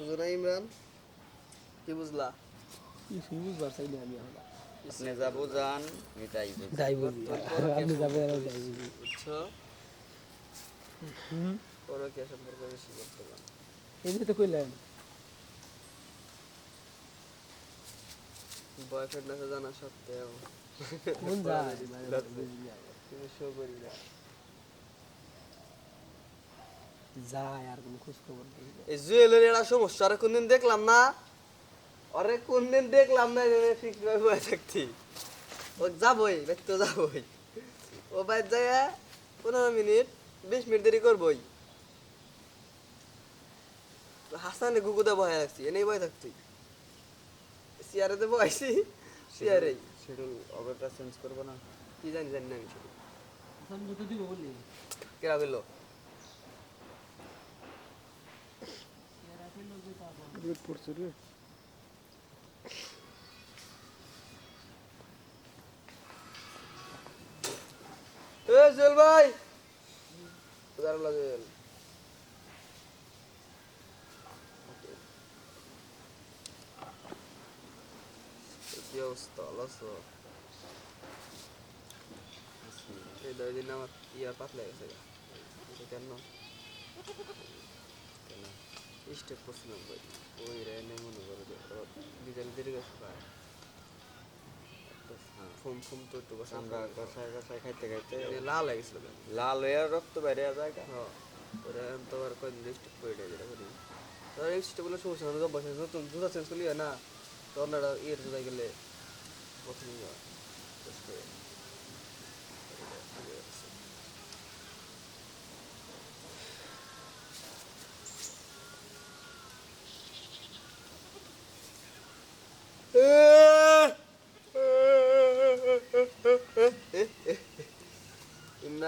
বুঝো না ইমরান কি বুঝলা? কিছুই বুঝবার চাই না আমি এখন। আপনি যা বুঝান আমি তাই বুঝি। যাই বুঝি। আপনি যাবেন আর যাই বুঝি। বুঝছ? পরকীয়া সম্পর্কে বেশি করতে পারো এই যে তো কইলেন। বয়ফ্রেন্ড আছে জানা সত্ত্বেও। কোন যায় তুমি শো করি না যায় আর কোনো খোঁজ খবর এই জুয়েলের একটা সমস্যা আরে কোনদিন দেখলাম না? আরে কোনদিন দেখলাম না ফিক্স ভাবে বয়ে থাকতি ও যাবই ব্যক্তি যাবই। ও বাইর যায় পনেরো মিনিট বিশ মিনিট দেরি করবই। হাসানে গুগুদা বয়ে রাখছি এনেই বয়ে থাকতি চেয়ারেতে বয়সি চেয়ারেই শিডিউল অর্ডারটা চেঞ্জ করব না? কি জানি জানি না আমি দিব বললি। কেরা বলল? রেট পড়ছে রে এ জুয়েল ভাই। জুয়েল। কি অবস্থা? ভালো আছো? এই দুই দিন আমার ইয়ার পাতলা গেছে কেন? কেন? স্টেপ করছিলাম ভাই ওই রে নেই মনে করো যে ডিজেল দেরি গেছে প্রায় ফুম ফুম তো একটু আমরা কষায় কষায় খাইতে খাইতে লাল হয়ে গেছিল লাল হয়ে রক্ত বাইরে যায়। হ্যাঁ ওরা তো আর কয়দিন স্টেপ করে দেয় যেটা করি তো এই স্টেপগুলো সমস্যা না বসে নতুন জুতা চেঞ্জ করলি হয় না তো অন্যরা ইয়ের জুতায় গেলে প্রথমই হয়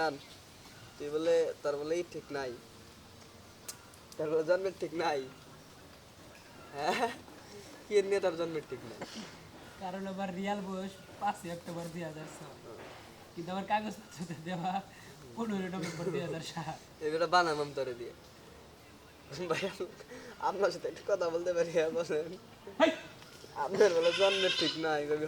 ইমরান তুই বলে তার বলে ঠিক নাই। তার বলে জন্মের ঠিক নাই। হ্যাঁ? কি নিয়ে তার জন্মের ঠিক নাই? কারণ আমার রিয়াল বয়স পাঁচই অক্টোবর দুই হাজার ছয়। কিন্তু আমার কাগজপত্রতে দেওয়া পনেরো নভেম্বর দুই হাজার সাত। এবারে বানামাম তোরে দিয়ে। ভাই আপনার সাথে একটু কথা বলতে পারি হ্যাঁ বলেন? আপনার বলে জন্মের ঠিক নাই কবি